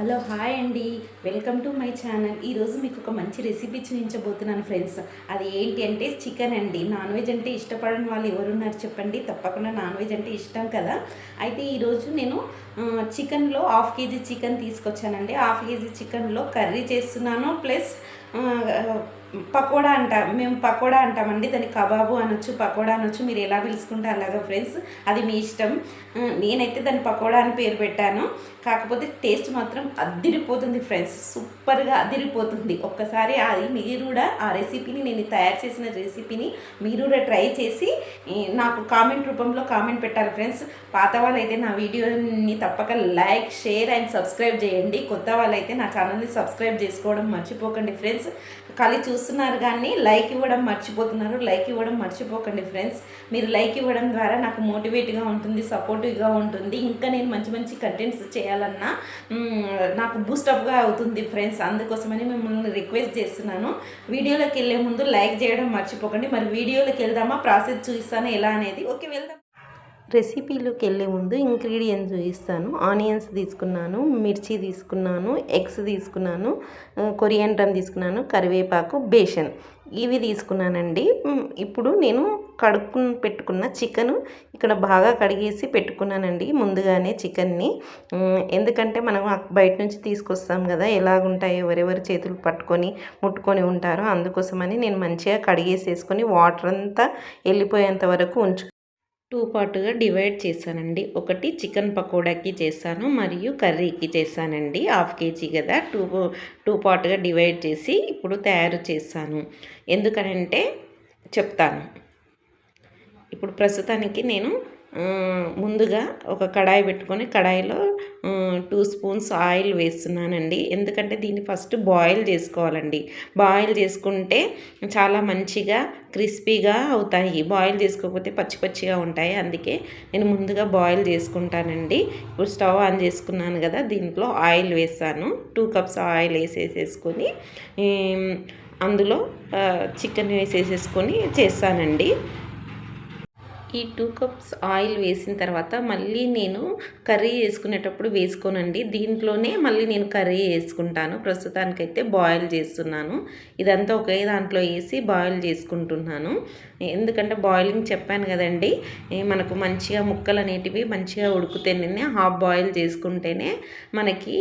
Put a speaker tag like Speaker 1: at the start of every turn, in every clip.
Speaker 1: Hello hi అండి. Welcome to my channel. ఈరోజు మీకు ఒక మంచి రెసిపీ చూపించబోతున్నాను ఫ్రెండ్స్. అది ఏంటి అంటే చికెన్ అండి. నాన్ వెజ్ అంటే ఇష్టపడని వాళ్ళు ఎవరున్నారు చెప్పండి. తప్పకుండా నాన్ వెజ్ అంటే ఇష్టం కదా. అయితే ఈరోజు నేను చికెన్లో హాఫ్ కేజీ చికెన్ తీసుకొచ్చానండి. హాఫ్ కేజీ చికెన్లో కర్రీ చేస్తున్నాను. ప్లస్ పకోడా అంట మేము పకోడా అంటామండి దాన్ని కబాబు అనొచ్చు పకోడా అనొచ్చు మీరు ఎలా పిలుచుకుంటే అలాగా ఫ్రెండ్స్ అది మీ ఇష్టం. నేనైతే దాన్ని పకోడా అని పేరు పెట్టాను. కాకపోతే టేస్ట్ మాత్రం అదిరిపోతుంది ఫ్రెండ్స్ సూపర్గా అదిరిపోతుంది. ఒక్కసారి అది మీరు కూడా ఆ రెసిపీని నేను తయారు చేసిన రెసిపీని మీరు కూడా ట్రై చేసి నాకు కామెంట్ రూపంలో కామెంట్ పెట్టాలి ఫ్రెండ్స్. పాత వాళ్ళైతే నా వీడియోని తప్పక లైక్ షేర్ అండ్ సబ్స్క్రైబ్ చేయండి. కొత్త వాళ్ళైతే నా ఛానల్ని సబ్స్క్రైబ్ చేసుకోవడం మర్చిపోకండి ఫ్రెండ్స్. ఖాళీ చూస్తున్నారు కానీ లైక్ ఇవ్వడం మర్చిపోతున్నారు. లైక్ ఇవ్వడం మర్చిపోకండి ఫ్రెండ్స్. మీరు లైక్ ఇవ్వడం ద్వారా నాకు మోటివేట్గా ఉంటుంది సపోర్టివ్గా ఉంటుంది. ఇంకా నేను మంచి మంచి కంటెంట్స్ చేయాలన్నా నాకు బూస్టప్గా అవుతుంది ఫ్రెండ్స్. అందుకోసమని మిమ్మల్ని రిక్వెస్ట్ చేస్తున్నాను. వీడియోలోకి వెళ్ళే ముందు లైక్ చేయడం మర్చిపోకండి. మరి వీడియోలోకి వెళ్దామా? ప్రాసెస్ చూపిస్తాను. ఎలా అనేది. ఓకే వెళ్దాం. రెసిపీలోకి వెళ్ళే ముందు ఇంగ్రీడియంట్స్ చూపిస్తాను. ఆనియన్స్ తీసుకున్నాను మిర్చి తీసుకున్నాను ఎగ్స్ తీసుకున్నాను కొరియాండ్రమ్ తీసుకున్నాను కరివేపాకు బేషన్. ఇవి తీసుకున్నానండి. ఇప్పుడు నేను కడుక్కు పెట్టుకున్న చికెన్ ఇక్కడ బాగా కడిగేసి పెట్టుకున్నానండి ముందుగానే చికెన్ని. ఎందుకంటే మనం బయట నుంచి తీసుకొస్తాం కదా ఎలాగుంటాయో ఎవరెవరు చేతులు పట్టుకొని ముట్టుకొని ఉంటారో అందుకోసమని నేను మంచిగా కడిగేసేసుకొని వాటర్ అంతా వెళ్ళిపోయేంత వరకు ఉంచు టూ పార్ట్గా డివైడ్ చేశానండి. ఒకటి చికెన్ పకోడాకి చేశాను మరియు కర్రీకి చేశానండి. హాఫ్ కేజీ కదా టూ టూ పార్ట్గా డివైడ్ చేసి ఇప్పుడు తయారు చేశాను. ఎందుకనంటే చెప్తాను. ఇప్పుడు ప్రస్తుతానికి నేను ముందుగా ఒక కడాయి పెట్టుకొని కడాయిలో టూ స్పూన్స్ ఆయిల్ వేస్తున్నానండి. ఎందుకంటే దీన్ని ఫస్ట్ బాయిల్ చేసుకోవాలండి. బాయిల్ చేసుకుంటే చాలా మంచిగా క్రిస్పీగా అవుతాయి. బాయిల్ చేసుకోకపోతే పచ్చి పచ్చిగా ఉంటాయి. అందుకే నేను ముందుగా బాయిల్ చేసుకుంటానండి. ఇప్పుడు స్టవ్ ఆన్ చేసుకున్నాను కదా దీంట్లో ఆయిల్ వేసాను. టూ కప్స్ ఆయిల్ వేసేసేసుకొని అందులో చికెన్ వేసేసేసుకొని చేస్తానండి. ఈ టూ కప్స్ ఆయిల్ వేసిన తర్వాత మళ్ళీ నేను కర్రీ వేసుకునేటప్పుడు వేసుకోనండి. దీంట్లోనే మళ్ళీ నేను కర్రీ వేసుకుంటాను. ప్రస్తుతానికైతే బాయిల్ చేస్తున్నాను. ఇదంతా ఒకే దాంట్లో వేసి బాయిల్ చేసుకుంటున్నాను. ఎందుకంటే బాయిలింగ్ చెప్పాను కదండి మనకు మంచిగా ముక్కలు అనేటివి మంచిగా ఉడుకుతేనే హాఫ్ బాయిల్ చేసుకుంటేనే మనకి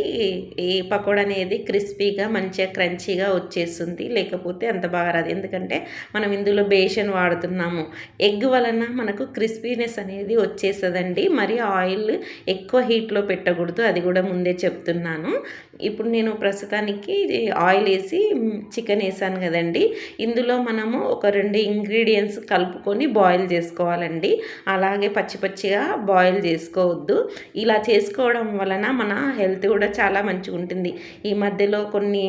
Speaker 1: ఈ పకోడా అనేది క్రిస్పీగా మంచిగా క్రంచీగా వచ్చేస్తుంది. లేకపోతే అంత బాగా రాదు. ఎందుకంటే మనం ఇందులో బేషన్ వాడుతున్నాము. ఎగ్ వలన మనకు క్రిస్పీనెస్ అనేది వచ్చేస్తుందండి. మరి ఆయిల్ ఎక్కువ హీట్లో పెట్టకూడదు. అది కూడా ముందే చెప్తున్నాను. ఇప్పుడు నేను ప్రస్తుతానికి ఆయిల్ వేసి చికెన్ వేసాను కదండి. ఇందులో మనము ఒక రెండు ఇంగ్రీడియంట్స్ కలుపుకొని బాయిల్ చేసుకోవాలండి. అలాగే పచ్చి పచ్చిగా బాయిల్ చేసుకోవద్దు. ఇలా చేసుకోవడం వలన మన హెల్త్ కూడా చాలా మంచిగా ఉంటుంది. ఈ మధ్యలో కొన్ని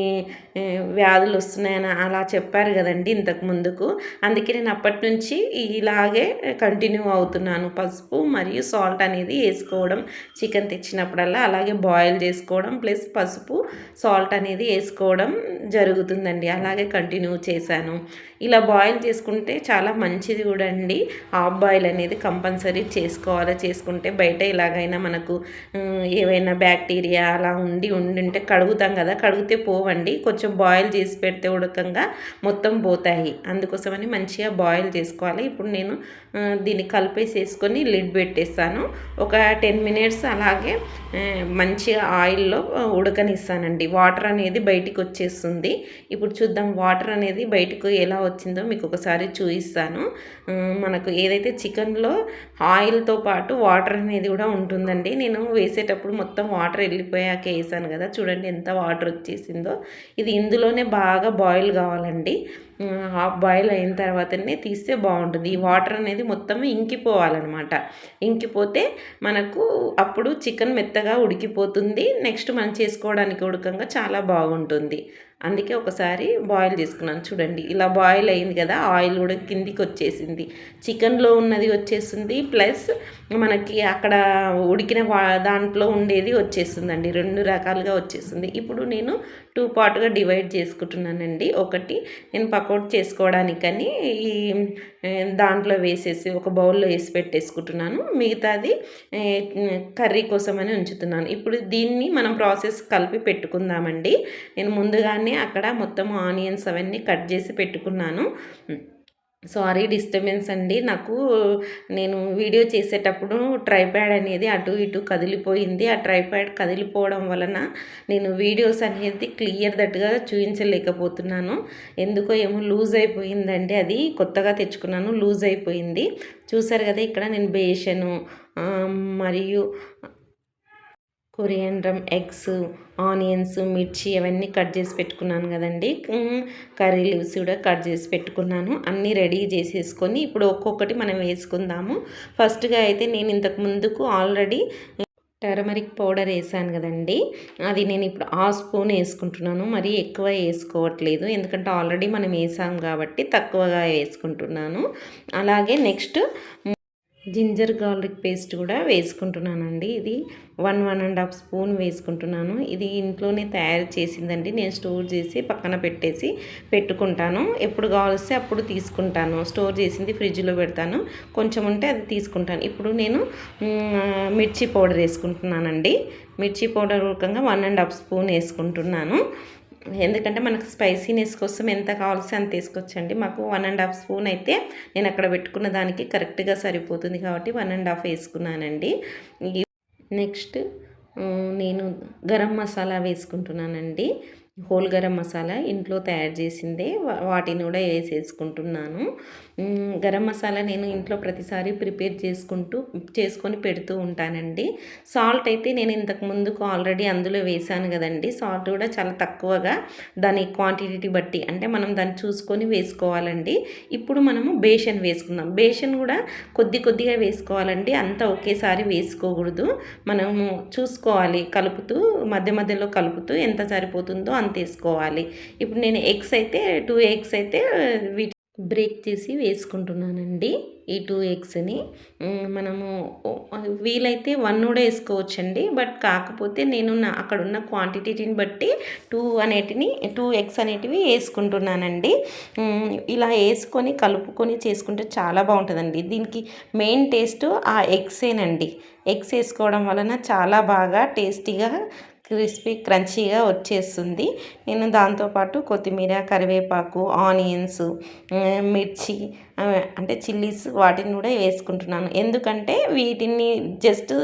Speaker 1: వ్యాధులు వస్తున్నాయని అలా చెప్పారు కదండి ఇంతకు ముందుకు. అందుకే నేను అప్పటి నుంచి ఇలాగే కంటిన్యూ అవుతున్నాను. పసుపు మరియు సాల్ట్ అనేది వేసుకోవడం చికెన్ తెచ్చినప్పుడల్లా అలాగే బాయిల్ చేసుకోవడం ప్లస్ పసుపు సాల్ట్ అనేది వేసుకోవడం జరుగుతుందండి. అలాగే కంటిన్యూ చేశాను. ఇలా బాయిల్ చేసుకుంటే చాలా మంచిది కూడా అండి. హాఫ్ బాయిల్ అనేది కంపల్సరీ చేసుకోవాలి. చేసుకుంటే బయట ఇలాగైనా మనకు ఏవైనా బ్యాక్టీరియా అలా ఉండి ఉండింటే కడుగుతాం కదా. కడిగితే పోవండి. కొంచెం బాయిల్ చేసి పెడితే ఉడకంగా మొత్తం పోతాయి. అందుకోసమని మంచిగా బాయిల్ చేసుకోవాలి. ఇప్పుడు నేను దీన్ని కలిపేసేసుకొని లిడ్ పెట్టేస్తాను. ఒక టెన్ మినిట్స్ అలాగే మంచిగా ఆయిల్లో ఉడకనిస్తానండి. వాటర్ అనేది బయటికి వచ్చేస్తుంది. ఇప్పుడు చూద్దాం వాటర్ అనేది బయటకు ఎలా వచ్చిందో మీకు ఒకసారి చూపిస్తాను ఆ, మనకు ఏదైతే చికెన్లో ఆయిల్తో పాటు వాటర్ అనేది కూడా ఉంటుందండి. నేను వేసేటప్పుడు మొత్తం వాటర్ వెళ్ళిపోయాక వేసాను కదా. చూడండి ఎంత వాటర్ వచ్చేసిందో. ఇది ఇందులోనే బాగా బాయిల్ కావాలండి. హాఫ్ బాయిల్ అయిన తర్వాతనే తీస్తే బాగుంటుంది. ఈ వాటర్ అనేది మొత్తం ఇంకిపోవాలన్నమాట. ఇంకిపోతే మనకు అప్పుడు చికెన్ మెత్తగా ఉడికిపోతుంది. నెక్స్ట్ మనం చేసుకోవడానికి ఉడకంగా చాలా బాగుంటుంది. అందుకే ఒకసారి బాయిల్ చేసుకున్నాను. చూడండి ఇలా బాయిల్ అయింది కదా ఆయిల్ కూడా కిందికి వచ్చేసింది. చికెన్లో ఉన్నది వచ్చేసింది ప్లస్ మనకి అక్కడ ఉడికిన వా- దాంట్లో ఉండేది వచ్చేసిందండి. రెండు రకాలుగా వచ్చేసింది. ఇప్పుడు నేను టూ పార్ట్గా డివైడ్ చేసుకుంటున్నానండి. ఒకటి నేను పకోట్ చేసుకోవడానికని ఈ దాంట్లో వేసేసి ఒక బౌల్లో వేసి పెట్టేసుకుంటున్నాను. మిగతాది కర్రీ కోసమని ఉంచుతున్నాను. ఇప్పుడు దీన్ని మనం ప్రాసెస్ కలిపి పెట్టుకుందామండి. నేను ముందుగానే అక్కడ మొత్తం ఆనియన్స్ అవన్నీ కట్ చేసి పెట్టుకున్నాను. సారీ డిస్టర్బెన్స్ అండి. నాకు నేను వీడియో చేసేటప్పుడు ట్రైప్యాడ్ అనేది అటు ఇటు కదిలిపోయింది. ఆ ట్రైప్యాడ్ కదిలిపోవడం వలన నేను వీడియోస్ అనేది క్లియర్ దట్గా చూపించలేకపోతున్నాను. ఎందుకో ఏమో లూజ్ అయిపోయిందండి అది. కొత్తగా తెచ్చుకున్నాను లూజ్ అయిపోయింది. చూసారు కదా ఇక్కడ నేను బేషను మరియు కొరియాండ్రమ్ ఎగ్స్ ఆనియన్స్ మిర్చి అవన్నీ కట్ చేసి పెట్టుకున్నాను కదండి. కర్రీ లీవ్స్ కూడా కట్ చేసి పెట్టుకున్నాను. అన్నీ రెడీ చేసేసుకొని ఇప్పుడు ఒక్కొక్కటి మనం వేసుకుందాము. ఫస్ట్గా అయితే నేను ఇంతకు ముందుకు ఆల్రెడీ టర్మరిక్ పౌడర్ వేసాను కదండి. అది నేను ఇప్పుడు ఆ స్పూన్ వేసుకుంటున్నాను. మరీ ఎక్కువ వేసుకోవట్లేదు. ఎందుకంటే ఆల్రెడీ మనం వేసాం కాబట్టి తక్కువగా వేసుకుంటున్నాను. అలాగే నెక్స్ట్ జింజర్ గార్లిక్ పేస్ట్ కూడా వేసుకుంటున్నానండి. ఇది one one and half spoon వేసుకుంటున్నాను. ఇది ఇంట్లోనే తయారు చేసిందండి. నేను స్టోర్ చేసి పక్కన పెట్టేసి పెట్టుకుంటాను. ఎప్పుడు కావాల్సి అప్పుడు తీసుకుంటాను. స్టోర్ చేసింది ఫ్రిడ్జ్లో పెడతాను. కొంచెం ఉంటే అది తీసుకుంటాను. ఇప్పుడు నేను మిర్చి పౌడర్ వేసుకుంటున్నానండి. మిర్చి పౌడర్ రకంగా వన్ అండ్ హాఫ్ స్పూన్ వేసుకుంటున్నాను. ఎందుకంటే మనకు స్పైసీనెస్ కోసం ఎంత కావాల్సి అంత వేసుకోవచ్చండి మాకు వన్ అండ్ హాఫ్ స్పూన్ అయితే నేను అక్కడ పెట్టుకున్న దానికి కరెక్ట్గా సరిపోతుంది కాబట్టి వన్ అండ్ హాఫ్ వేసుకున్నానండి. నెక్స్ట్ నేను గరం మసాలా వేసుకుంటున్నానండి. హోల్ గరం మసాలా ఇంట్లో తయారు చేసిందే. వాటిని కూడా వేసేసుకుంటున్నాను. గరం మసాలా నేను ఇంట్లో ప్రతిసారి ప్రిపేర్ చేసుకుంటూ చేసుకొని పెడుతూ ఉంటానండి. సాల్ట్ అయితే నేను ఇంతకు ముందుకు ఆల్రెడీ అందులో వేసాను కదండి. సాల్ట్ కూడా చాలా తక్కువగా దాని క్వాంటిటీ బట్టి అంటే మనం దాన్ని చూసుకొని వేసుకోవాలండి. ఇప్పుడు మనము బేషన్ వేసుకుందాం. బేషన్ కూడా కొద్ది కొద్దిగా వేసుకోవాలండి. అంతా ఒకేసారి వేసుకోకూడదు. మనము చూసుకోవాలి కలుపుతూ మధ్య మధ్యలో కలుపుతూ ఎంత సరిపోతుందో అంత వేసుకోవాలి ఇప్పుడు నేను ఎగ్స్ అయితే టూ ఎగ్స్ అయితే వీటి బ్రేక్ చేసి వేసుకుంటున్నానండి. ఈ టూ ఎగ్స్ని. మనము వీలైతే వన్ కూడా వేసుకోవచ్చండి. బట్ కాకపోతే నేను నా అక్కడ ఉన్న క్వాంటిటీని బట్టి టూ అనేటిని టూ ఎగ్స్ అనేటివి వేసుకుంటున్నానండి. ఇలా వేసుకొని కలుపుకొని చేసుకుంటే చాలా బాగుంటుందండి. దీనికి మెయిన్ టేస్ట్ ఆ ఎగ్సేనండి. ఎగ్స్ వేసుకోవడం వలన చాలా బాగా టేస్టీగా క్రిస్పీ క్రంచీగా వచ్చేస్తుంది. నేను దాంతోపాటు కొత్తిమీర కరివేపాకు ఆనియన్స్ మిర్చి అంటే చిల్లీస్ వాటిని కూడా వేసుకుంటున్నాను. ఎందుకంటే వీటిని జస్ట్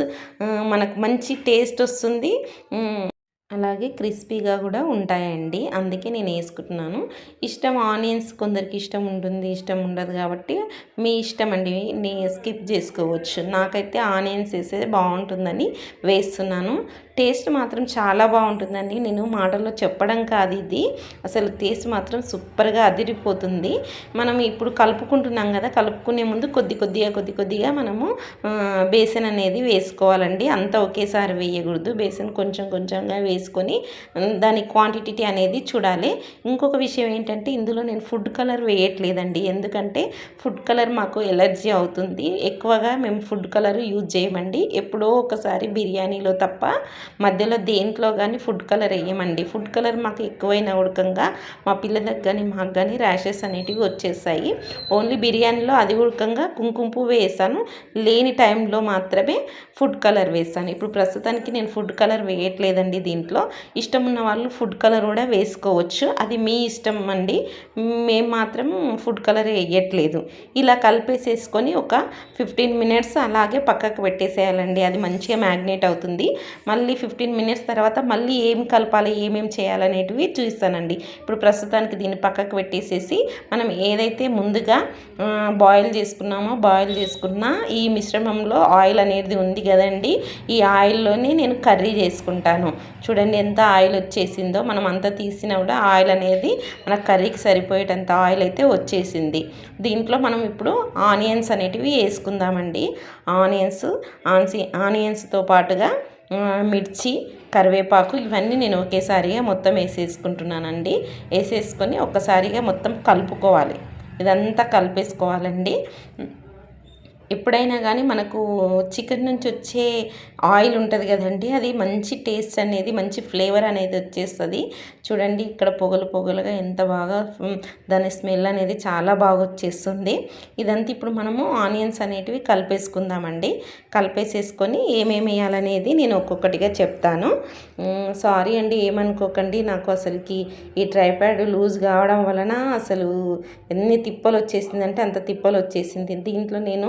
Speaker 1: మనకు మంచి టేస్ట్ వస్తుంది. అలాగే క్రిస్పీగా కూడా ఉంటాయండి. అందుకే నేను వేసుకుంటున్నాను. ఇష్టం ఆనియన్స్ కొందరికి ఇష్టం ఉంటుంది ఇష్టం ఉండదు కాబట్టి మీ ఇష్టం అండి. నేను స్కిప్ చేసుకోవచ్చు. నాకైతే ఆనియన్స్ వేసేది బాగుంటుందని వేస్తున్నాను. టేస్ట్ మాత్రం చాలా బాగుంటుందండి. నేను మాటల్లో చెప్పడం కాదు ఇది. అసలు టేస్ట్ మాత్రం సూపర్గా అదిరిపోతుంది. మనం ఇప్పుడు కలుపుకుంటున్నాం కదా కలుపుకునే ముందు కొద్ది కొద్దిగా కొద్ది కొద్దిగా మనము బేసన్ అనేది వేసుకోవాలండి. అంతా ఒకేసారి వేయకూడదు. బేసన్ కొంచెం కొంచెంగా వేసి వేసుకొని దాని క్వాంటిటీ అనేది చూడాలి. ఇంకొక విషయం ఏంటంటే ఇందులో నేను ఫుడ్ కలర్ వేయట్లేదండి. ఎందుకంటే ఫుడ్ కలర్ మాకు ఎలర్జీ అవుతుంది. ఎక్కువగా మేము ఫుడ్ కలర్ యూజ్ చేయమండి. ఎప్పుడో ఒకసారి బిర్యానీలో తప్ప మధ్యలో దేంట్లో కానీ ఫుడ్ కలర్ వేయమండి. ఫుడ్ కలర్ మాకు ఎక్కువైన ఉడకంగా మా పిల్లలకు కానీ మాకు కానీ ర్యాషెస్ అనేటివి వచ్చేసాయి. ఓన్లీ బిర్యానీలో అది ఉడకంగా కుంకుమ పువ్వు వేసాను. లేని టైంలో మాత్రమే ఫుడ్ కలర్ వేస్తాను ఇప్పుడు ప్రస్తుతానికి నేను ఫుడ్ కలర్ వేయట్లేదండి దీంట్లో. ఇష్టం ఉన్న వాళ్ళు ఫుడ్ కలర్ కూడా వేసుకోవచ్చు. అది మీ ఇష్టం అండి. మేము మాత్రం ఫుడ్ కలర్ వేయట్లేదు. ఇలా కలిపేసేసుకొని ఒక ఫిఫ్టీన్ మినిట్స్ అలాగే పక్కకు పెట్టేసేయాలండి. అది మంచిగా మ్యాగ్నేట్ అవుతుంది. మళ్ళీ ఫిఫ్టీన్ మినిట్స్ తర్వాత మళ్ళీ ఏం కలపాలి ఏమేమి చేయాలనేటివి చూస్తానండి. ఇప్పుడు ప్రస్తుతానికి దీన్ని పక్కకు పెట్టేసేసి మనం ఏదైతే ముందుగా బాయిల్ చేసుకున్నామో బాయిల్ చేసుకున్న ఈ మిశ్రమంలో ఆయిల్ అనేది ఉంది కదండి. ఈ ఆయిల్లోనే నేను కర్రీ చేసుకుంటాను. చూడండి. ఎంత ఆయిల్ వచ్చేసిందో. మనం అంతా తీసినా కూడా ఆయిల్ అనేది మన కర్రీకి సరిపోయేటంత ఆయిల్ అయితే వచ్చేసింది. దీంట్లో మనం ఇప్పుడు ఆనియన్స్ అనేటివి వేసుకుందామండి. ఆనియన్స్ ఆన్సి ఆనియన్స్తో పాటుగా మిర్చి కరివేపాకు ఇవన్నీ నేను ఒకేసారిగా మొత్తం వేసేసుకుంటున్నానండి. వేసేసుకొని ఒక్కసారిగా మొత్తం కలుపుకోవాలి. ఇదంతా కలిపేసుకోవాలండి. ఎప్పుడైనా కానీ మనకు చికెన్ నుంచి వచ్చే ఆయిల్ ఉంటుంది కదండి అది మంచి టేస్ట్ అనేది మంచి ఫ్లేవర్ అనేది వచ్చేస్తుంది. చూడండి ఇక్కడ పొగలు పొగలుగా ఎంత బాగా దాని స్మెల్ అనేది చాలా బాగా వచ్చేస్తుంది. ఇదంతా ఇప్పుడు మనము ఆనియన్స్ అనేటివి కలిపేసుకుందామండి. కలిపేసేసుకొని ఏమేమి వేయాలనేది నేను ఒక్కొక్కటిగా చెప్తాను. సారీ అండి ఏమనుకోకండి నాకు అసలుకి ఈ ట్రైప్యాడ్ లూజ్ కావడం వలన అసలు ఎన్ని తిప్పలు వచ్చేసిందంటే అంత తిప్పలు వచ్చేసింది దీంట్లో నేను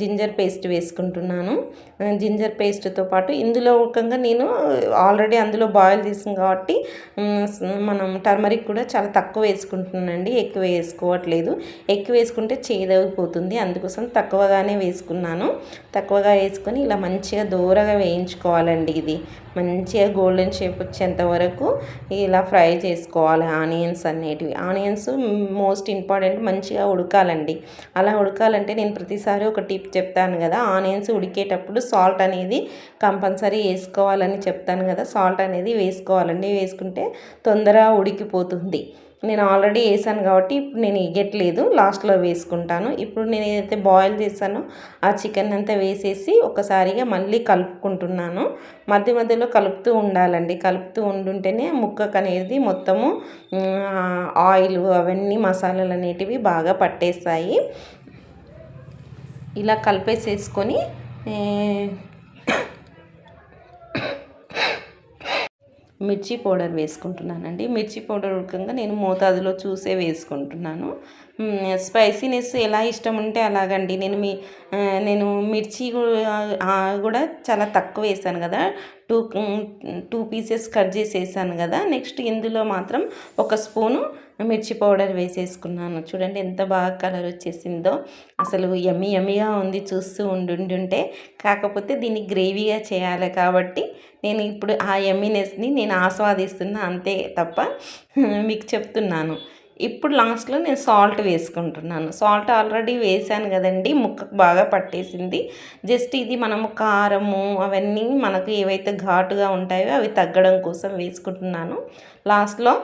Speaker 1: జింజర్ పేస్ట్ వేసుకుంటున్నాను. జింజర్ పేస్ట్తో పాటు ఇందులో ఒకంగా నేను ఆల్రెడీ అందులో బాయిల్ చేసాం కాబట్టి మనం టర్మరిక్ కూడా చాలా తక్కువ వేసుకుంటున్నానండి. ఎక్కువ వేసుకోవట్లేదు. ఎక్కువ వేసుకుంటే చేదైపోతుంది అందుకోసం తక్కువగానే వేసుకున్నాను. తక్కువగా వేసుకొని ఇలా మంచిగా దూరగా వేయించుకోవాలండి ఇది. మంచిగా గోల్డెన్ షేప్ వచ్చేంత వరకు ఇలా ఫ్రై చేసుకోవాలి. ఆనియన్స్ అనేటివి. ఆనియన్స్ మోస్ట్ ఇంపార్టెంట్ మంచిగా ఉడకాలండి. అలా ఉడకాలంటే నేను ప్రతిసారి ఒక టిప్ చెప్తాను కదా ఆనియన్స్ ఉడికేటప్పుడు సాల్ట్ అనేది కంపల్సరీ వేసుకోవాలని చెప్తాను కదా సాల్ట్ అనేది వేసుకోవాలండి. వేసుకుంటే తొందరగా ఉడికిపోతుంది. నేను ఆల్రెడీ వేసాను కాబట్టి ఇప్పుడు నేను ఇగట్లేదు లాస్ట్లో వేసుకుంటాను. ఇప్పుడు నేను ఏదైతే బాయిల్ చేశానో ఆ చికెన్ అంతా వేసేసి ఒకసారిగా మళ్ళీ కలుపుకుంటున్నాను. మధ్య మధ్యలో కలుపుతూ ఉండాలండి. కలుపుతూ ఉండుంటేనే ముక్కకు అనేది మొత్తము ఆయిల్ అవన్నీ మసాలాలు అనేటివి బాగా పట్టేస్తాయి. ఇలా కలిపేసేసుకొని మిర్చి పౌడర్ వేసుకుంటున్నానండి. మిర్చి పౌడర్ ఉడకంగా నేను మోతాదులో చూసే వేసుకుంటున్నాను. స్పైసీనెస్ ఎలా ఇష్టం ఉంటే అలాగండి. నేను మీ నేను మిర్చి కూడా చాలా తక్కువ వేసాను కదా. టూ టూ పీసెస్ కట్ చేసేసాను కదా. నెక్స్ట్ ఇందులో మాత్రం ఒక స్పూను మిర్చి పౌడర్ వేసేసుకున్నాను. చూడండి ఎంత బాగా కలర్ వచ్చేసిందో. అసలు యమ్మి యమ్మిగా ఉంది చూస్తూ ఉండుంటుంటే కాకపోతే దీన్ని గ్రేవీగా చేయాలి కాబట్టి నేను ఇప్పుడు ఆ యమ్మినెస్ని నేను ఆస్వాదిస్తున్నా అంతే తప్ప మీకు చెప్తున్నాను. ఇప్పుడు లాస్ట్లో నేను సాల్ట్ వేసుకుంటున్నాను. సాల్ట్ ఆల్రెడీ వేసాను కదండి ముక్కకు బాగా పట్టేసింది. జస్ట్ ఇది మనము కారము అవన్నీ మనకు ఏవైతే ఘాటుగా ఉంటాయో అవి తగ్గడం కోసం వేసుకుంటున్నాను. లాస్ట్లో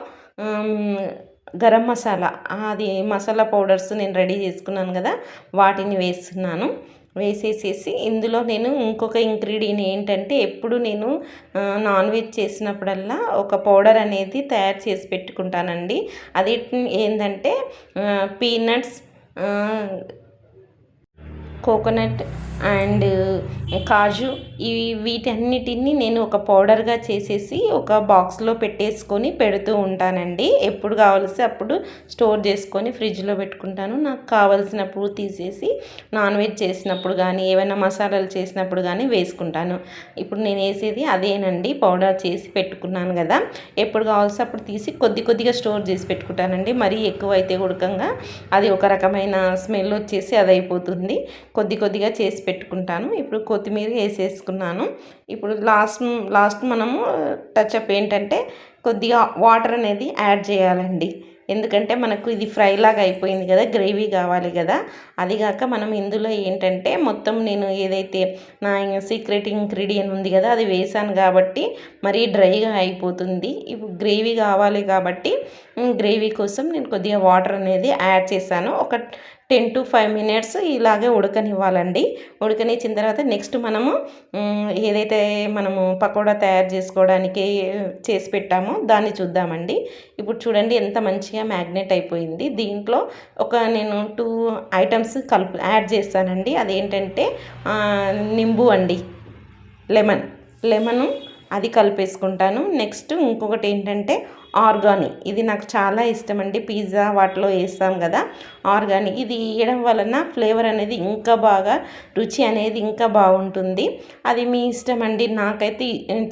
Speaker 1: గరం మసాలా అది మసాలా పౌడర్స్ నేను రెడీ చేసుకున్నాను కదా వాటిని వేస్తున్నాను. వేసేసేసి ఇందులో నేను ఇంకొక ఇంగ్రీడియంట్ ఏంటంటే ఎప్పుడు నేను నాన్ వెజ్ చేసినప్పుడల్లా ఒక పౌడర్ అనేది తయారు చేసి పెట్టుకుంటానండి. అది ఏంటంటే పీనట్స్ కోకోనట్ అండ్ కాజు ఇవి వీటన్నిటిని నేను ఒక పౌడర్గా చేసేసి ఒక బాక్స్లో పెట్టేసుకొని పెడుతూ ఉంటానండి. ఎప్పుడు కావాల్సి అప్పుడు స్టోర్ చేసుకొని ఫ్రిడ్జ్లో పెట్టుకుంటాను. నాకు కావలసినప్పుడు తీసేసి నాన్ వెజ్ చేసినప్పుడు కానీ ఏమైనా మసాలాలు చేసినప్పుడు కానీ వేసుకుంటాను. ఇప్పుడు నేను వేసేది అదేనండి. పౌడర్ చేసి పెట్టుకున్నాను కదా. ఎప్పుడు కావాల్సి అప్పుడు తీసి కొద్ది కొద్దిగా స్టోర్ చేసి పెట్టుకుంటానండి. మరీ ఎక్కువ అయితే ఉడకంగా అది ఒక రకమైన స్మెల్ వచ్చేసి అది అయిపోతుంది కొద్ది కొద్దిగా చేసి పెట్టుకుంటాను. ఇప్పుడు కొత్తిమీర వేసేసుకున్నాను. ఇప్పుడు లాస్ట్ లాస్ట్ మనము టచ్అప్ ఏంటంటే కొద్దిగా వాటర్ అనేది యాడ్ చేయాలండి. ఎందుకంటే మనకు ఇది ఫ్రై లాగా అయిపోయింది కదా గ్రేవీ కావాలి కదా. అదిగాక మనం ఇందులో ఏంటంటే మొత్తం నేను ఏదైతే నా సీక్రెట్ ఇంగ్రీడియంట్ ఉంది కదా అది వేసాను కాబట్టి మరీ డ్రైగా అయిపోతుంది. ఇప్పుడు గ్రేవీ కావాలి కాబట్టి గ్రేవీ కోసం నేను కొద్దిగా వాటర్ అనేది యాడ్ చేశాను. ఒక టెన్ టు ఫైవ్ మినిట్స్ ఇలాగే ఉడకనివ్వాలండి. ఉడకనిచ్చిన తర్వాత నెక్స్ట్ మనము ఏదైతే మనము పకోడా తయారు చేసుకోవడానికి చేసి పెట్టామో దాన్ని చూద్దామండి. ఇప్పుడు చూడండి ఎంత మంచిగా మ్యాగ్నెట్ అయిపోయింది. దీంట్లో ఒక నేను టూ ఐటమ్స్ కలుపు యాడ్ చేస్తానండి. అదేంటంటే నింబు అండి. లెమన్ లెమను అది కలిపేసుకుంటాను. నెక్స్ట్ ఇంకొకటి ఏంటంటే ఆర్గానిక్ ఇది నాకు చాలా ఇష్టం అండి పిజ్జా వాటిలో వేస్తాం కదా ఆర్గానిక్ ఇది వేయడం వలన ఫ్లేవర్ అనేది ఇంకా బాగా రుచి అనేది ఇంకా బాగుంటుంది. అది మీ ఇష్టం అండి నాకైతే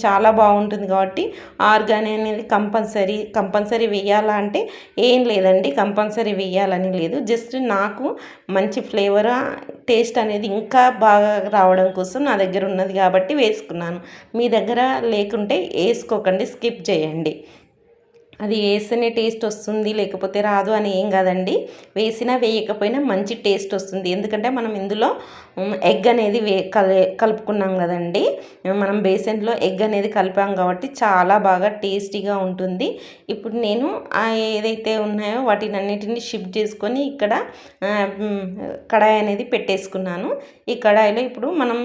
Speaker 1: చాలా బాగుంటుంది కాబట్టి ఆర్గానిక్ అనేది కంపల్సరీ కంపల్సరీ వేయాలా అంటే ఏం లేదండి. కంపల్సరీ వేయాలని లేదు. జస్ట్ నాకు మంచి ఫ్లేవర్ టేస్ట్ అనేది ఇంకా బాగా రావడం కోసం నా దగ్గర ఉన్నది కాబట్టి వేసుకున్నాను. మీ దగ్గర లేకుంటే వేసుకోకండి. స్కిప్ చేయండి. అది వేస్తేనే టేస్ట్ వస్తుంది లేకపోతే రాదు అని ఏం కాదండి. వేసినా వేయకపోయినా మంచి టేస్ట్ వస్తుంది. ఎందుకంటే మనం ఇందులో ఎగ్ అనేది వే కలి కలుపుకున్నాం కదండి. మనం బేసన్లో ఎగ్ అనేది కలిపాం కాబట్టి చాలా బాగా టేస్టీగా ఉంటుంది. ఇప్పుడు నేను ఏదైతే ఉన్నాయో వాటిని అన్నిటిని షిఫ్ట్ చేసుకొని ఇక్కడ కడాయి అనేది పెట్టేసుకున్నాను. ఈ కడాయిలో ఇప్పుడు మనం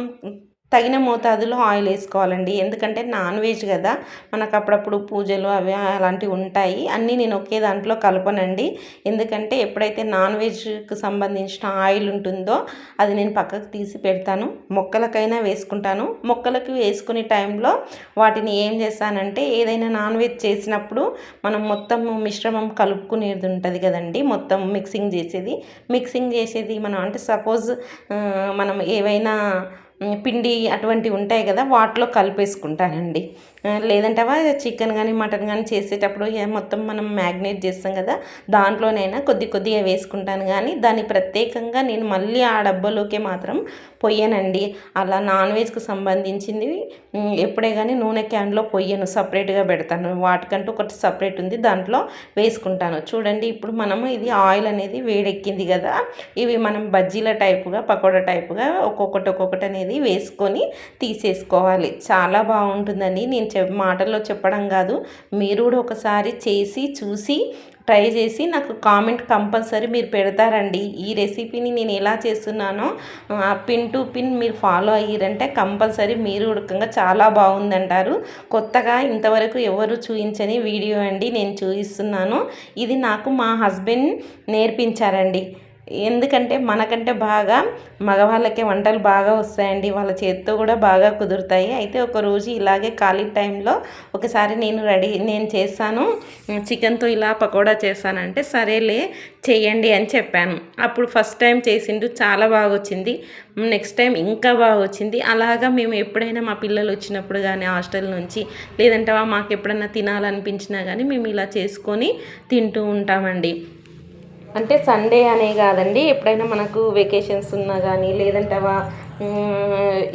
Speaker 1: తగిన మోతాదులో ఆయిల్ వేసుకోవాలండి. ఎందుకంటే నాన్ వెజ్ కదా మనకు అప్పుడప్పుడు పూజలు అవి అలాంటివి ఉంటాయి. అన్నీ నేను ఒకే దాంట్లో కలపనండి. ఎందుకంటే ఎప్పుడైతే నాన్ వెజ్కి సంబంధించిన ఆయిల్ ఉంటుందో అది నేను పక్కకు తీసి పెడతాను. మొక్కలకైనా వేసుకుంటాను. మొక్కలకి వేసుకునే టైంలో వాటిని ఏం చేస్తానంటే ఏదైనా నాన్ వెజ్ చేసినప్పుడు మనం మొత్తం మిశ్రమం కలుపుకునేది ఉంటుంది కదండి మొత్తం మిక్సింగ్ చేసేది. మిక్సింగ్ చేసేది మనం అంటే సపోజ్ మనం ఏవైనా పిండి అటువంటివి ఉంటాయి కదా వాటిలో కలిపేసుకుంటానండి. లేదంటవా? చికెన్ కానీ మటన్ కానీ చేసేటప్పుడు మొత్తం మనం మ్యాగ్నేట్ చేస్తాం కదా దాంట్లోనైనా కొద్ది కొద్దిగా వేసుకుంటాను. కానీ దాన్ని ప్రత్యేకంగా నేను మళ్ళీ ఆ డబ్బాలోకి మాత్రం పొయ్యనండి. అలా నాన్ వెజ్కి సంబంధించింది ఎప్పుడే కానీ నూనె క్యాన్లో పొయ్యను సపరేట్గా పెడతాను. వాటికంటూ ఒకటి సపరేట్ ఉంది దాంట్లో వేసుకుంటాను. చూడండి ఇప్పుడు మనము ఇది ఆయిల్ అనేది వేడెక్కింది కదా ఇవి మనం బజ్జీల టైపుగా పకోడా టైపుగా ఒక్కొక్కటి ఒక్కొక్కటి అనేది వేసుకొని తీసేసుకోవాలి. చాలా బాగుంటుందండి. నేను మాటల్లో చెప్పడం కాదు. మీరు కూడా ఒకసారి చేసి చూసి ట్రై చేసి నాకు కామెంట్ కంపల్సరీ మీరు పెడతారండి. ఈ రెసిపీని నేను ఎలా చేస్తున్నానో పిన్ టు పిన్ మీరు ఫాలో అయ్యారంటే కంపల్సరీ మీరు ఉడకంగా చాలా బాగుందంటారు. కొత్తగా ఇంతవరకు ఎవరు చూపించని వీడియో అండి నేను చూపిస్తున్నాను ఇది నాకు మా హస్బెండ్ నేర్పించారండి. ఎందుకంటే మనకంటే బాగా మగవాళ్ళకే వంటలు బాగా వస్తాయండి. వాళ్ళ చేతితో కూడా బాగా కుదురుతాయి. అయితే ఒక రోజు ఇలాగే ఖాళీ టైంలో ఒకసారి నేను రెడీ నేను చేస్తాను చికెన్తో ఇలా పకోడా చేస్తానంటే సరేలే చేయండి అని చెప్పాను. అప్పుడు ఫస్ట్ టైం చేసిండు చాలా బాగా వచ్చింది నెక్స్ట్ టైం ఇంకా బాగా వచ్చింది అలాగా మేము ఎప్పుడైనా మా పిల్లలు వచ్చినప్పుడు కానీ హాస్టల్ నుంచి లేదంటే మాకు ఎప్పుడైనా తినాలనిపించినా కానీ మేము ఇలా చేసుకొని తింటూ ఉంటామండి. అంటే సండే అనే కాదండి ఎప్పుడైనా మనకు వెకేషన్స్ ఉన్నా కానీ లేదంటే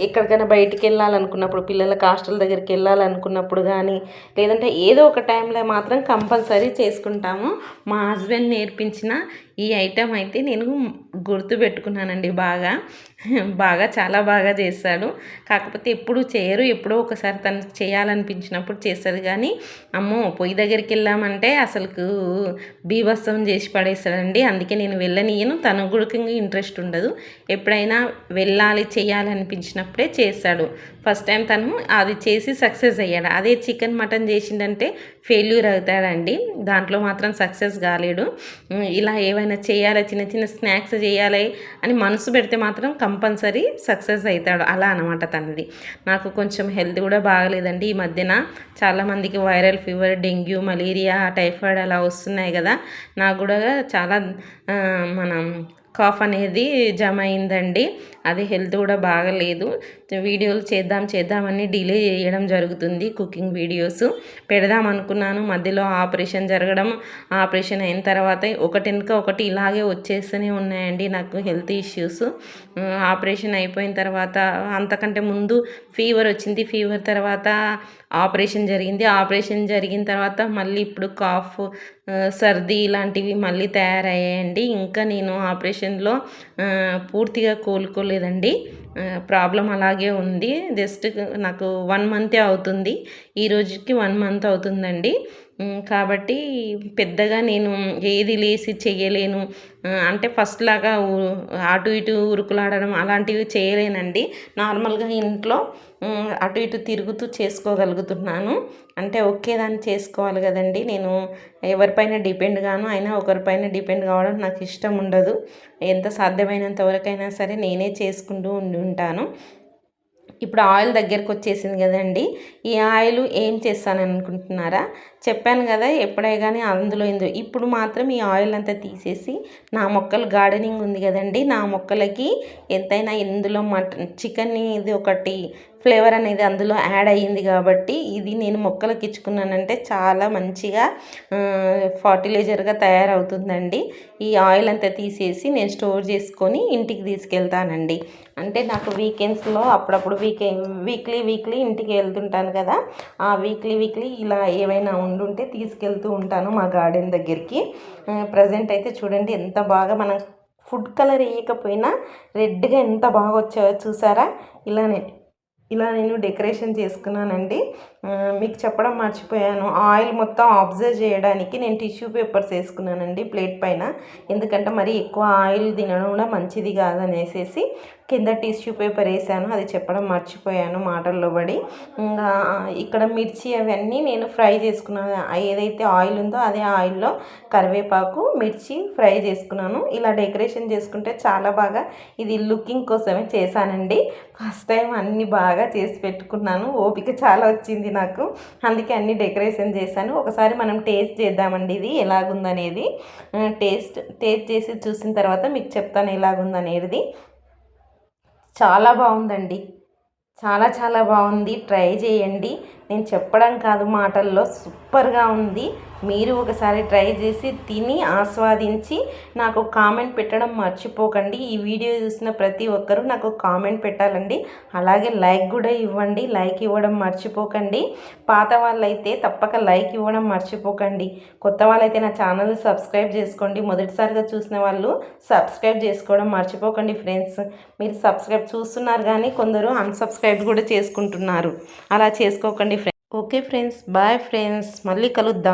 Speaker 1: ఎక్కడికైనా బయటికి వెళ్ళాలనుకున్నప్పుడు పిల్లలకి హాస్టల్ దగ్గరికి వెళ్ళాలనుకున్నప్పుడు కానీ లేదంటే ఏదో ఒక టైంలో మాత్రం కంపల్సరీ చేసుకుంటాము. మా హస్బెండ్ నేర్పించిన ఈ ఐటెం అయితే నేను గుర్తుపెట్టుకున్నానండి బాగా. బాగా చాలా బాగా చేస్తాడు. కాకపోతే ఎప్పుడు చేయరు ఎప్పుడో ఒకసారి తను చేయాలనిపించినప్పుడు చేస్తారు కానీ అమ్మో పొయ్యి దగ్గరికి వెళ్ళామంటే అసలుకు బీభత్సం చేసి పడేస్తాడండి. అందుకే నేను వెళ్ళనీయను. తన కూడా ఇంట్రెస్ట్ ఉండదు. ఎప్పుడైనా వెళ్ళాలి చేయాలనిపించినప్పుడే చేస్తాడు. ఫస్ట్ టైం తను అది చేసి సక్సెస్ అయ్యాడు. అదే చికెన్ మటన్ చేసిందంటే ఫెయిల్యూర్ అవుతాడండి. దాంట్లో మాత్రం సక్సెస్ కాలేడు. ఇలా ఏవైనా చేయాలి చిన్న చిన్న స్నాక్స్ చేయాలి అని మనసు పెడితే మాత్రం కంపల్సరీ సక్సెస్ అవుతాడు. అలా అనమాట తనది. నాకు కొంచెం హెల్త్ కూడా బాగలేదండి. ఈ మధ్యన చాలామందికి viral fever dengue malaria typhoid అలా వస్తున్నాయి కదా. నాకు కూడా చాలా మనం కాఫ్ అనేది జమ అయిందండి. అది హెల్త్ కూడా బాగలేదు. వీడియోలు చేద్దాం చేద్దామని డిలే చేయడం జరుగుతుంది. కుకింగ్ వీడియోస్ పెడదాం అనుకున్నాను. మధ్యలో ఆపరేషన్ జరగడం ఆపరేషన్ అయిన తర్వాత ఒకటి వెనుక ఒకటి ఇలాగే వచ్చేస్తూనే ఉన్నాయండి నాకు హెల్త్ ఇష్యూస్. ఆపరేషన్ అయిపోయిన తర్వాత అంతకంటే ముందు ఫీవర్ వచ్చింది. ఫీవర్ తర్వాత ఆపరేషన్ జరిగింది. ఆపరేషన్ జరిగిన తర్వాత మళ్ళీ ఇప్పుడు కాఫ్ సర్ది ఇలాంటివి మళ్ళీ తయారయ్యాయండి. ఇంకా నేను ఆపరేషన్లో పూర్తిగా కోలుకోలేదండి. ప్రాబ్లం అలాగే ఉంది. జస్ట్ నాకు వన్ మంతే అవుతుంది. ఈ రోజుకి వన్ మంత్ అవుతుందండి. కాబట్టి పెద్దగా నేను ఏది లేసి చేయలేను. అంటే ఫస్ట్ లాగా అటు ఇటు ఉరుకులాడడం అలాంటివి చేయలేనండి. నార్మల్గా ఇంట్లో అటు ఇటు తిరుగుతూ చేసుకోగలుగుతున్నాను. అంటే ఒకేదాన్ని చేసుకోవాలి కదండి. నేను ఎవరిపైన డిపెండ్ గాను అయినా ఒకరిపైన డిపెండ్ కావడం నాకు ఇష్టం ఉండదు. ఎంత సాధ్యమైనంత వరకైనా సరే నేనే చేసుకుంటూ ఉండి ఉంటాను. ఇప్పుడు ఆయిల్ దగ్గరకు వచ్చేసింది కదండి. ఈ ఆయిల్ ఏం చేస్తాను అనుకుంటున్నారా? చెప్పాను కదా ఎప్పుడే కానీ అందులో ఇందు ఇప్పుడు మాత్రం ఈ ఆయిల్ అంతా తీసేసి నా మొక్కలు గార్డెనింగ్ ఉంది కదండి. నా మొక్కలకి ఎంతైనా ఇందులో మటన్ చికెన్ ఇది ఒకటి ఫ్లేవర్ అనేది అందులో యాడ్ అయ్యింది కాబట్టి ఇది నేను మొక్కలకు ఇచ్చుకున్నానంటే చాలా మంచిగా ఫర్టిలైజర్గా తయారవుతుందండి. ఈ ఆయిల్ అంతా తీసేసి నేను స్టోర్ చేసుకొని ఇంటికి తీసుకెళ్తానండి. అంటే నాకు వీకెండ్స్లో అప్పుడప్పుడు వీకే వీక్లీ వీక్లీ ఇంటికి వెళ్తుంటాను కదా ఆ వీక్లీ వీక్లీ ఇలా ఏవైనా ఉండుంటే తీసుకెళ్తూ ఉంటాను మా గార్డెన్ దగ్గరికి. ప్రజెంట్ అయితే చూడండి ఎంత బాగా మనం ఫుడ్ కలర్ వేయకపోయినా రెడ్గా ఎంత బాగా వచ్చాయో చూసారా? ఇలానే ఇలా నేను డెకరేషన్ చేసుకున్నానండి. మీకు చెప్పడం మర్చిపోయాను. ఆయిల్ మొత్తం అబ్జర్వ్ చేయడానికి నేను టిష్యూ పేపర్స్ వేసుకున్నానండి ప్లేట్ పైన. ఎందుకంటే మరి ఎక్కువ ఆయిల్ తినడం కూడా మంచిది కాదనేసేసి కింద టిష్యూ పేపర్ వేసాను అది చెప్పడం మర్చిపోయాను మాటల్లో పడి. ఇంకా ఇక్కడ మిర్చి అవన్నీ నేను ఫ్రై చేసుకున్నాను. ఏదైతే ఆయిల్ ఉందో అదే ఆయిల్లో కరివేపాకు మిర్చి ఫ్రై చేసుకున్నాను. ఇలా డెకరేషన్ చేసుకుంటే చాలా బాగా ఇది లుకింగ్ కోసమే చేశానండి. ఫస్ట్ టైం అన్నీ బాగా చేసి పెట్టుకున్నాను. ఓపిక చాలా వచ్చింది నాకు. అందుకే అన్ని డెకరేషన్ చేశాను. ఒకసారి మనం టేస్ట్ చేద్దామండి ఇది ఎలాగుందనేది. టేస్ట్ టేస్ట్ చేసి చూసిన తర్వాత మీకు చెప్తాను ఎలాగుందనేది. చాలా బాగుందండి. చాలా చాలా బాగుంది. ట్రై చేయండి. నేను చెప్పడం కాదు మాటల్లో సూపర్గా ఉంది. మీరు ఒకసారి ట్రై చేసి తిని ఆస్వాదించి నాకు కామెంట్ పెట్టడం మర్చిపోకండి. ఈ వీడియో చూసిన ప్రతి ఒక్కరూ నాకు కామెంట్ పెట్టాలండి. అలాగే లైక్ కూడా ఇవ్వండి. లైక్ ఇవ్వడం మర్చిపోకండి. పాత వాళ్ళైతే తప్పక లైక్ ఇవ్వడం మర్చిపోకండి. కొత్త వాళ్ళైతే నా ఛానల్ సబ్స్క్రైబ్ చేసుకోండి. మొదటిసారిగా చూసిన వాళ్ళు సబ్స్క్రైబ్ చేసుకోవడం మర్చిపోకండి ఫ్రెండ్స్. మీరు సబ్స్క్రైబ్ చూస్తున్నారు కానీ కొందరు అన్సబ్స్క్రైబ్ కూడా చేసుకుంటున్నారు. అలా చేసుకోకండి ఓకే ఫ్రెండ్స్ బాయ్ ఫ్రెండ్స్. మళ్ళీ కలుద్దాం.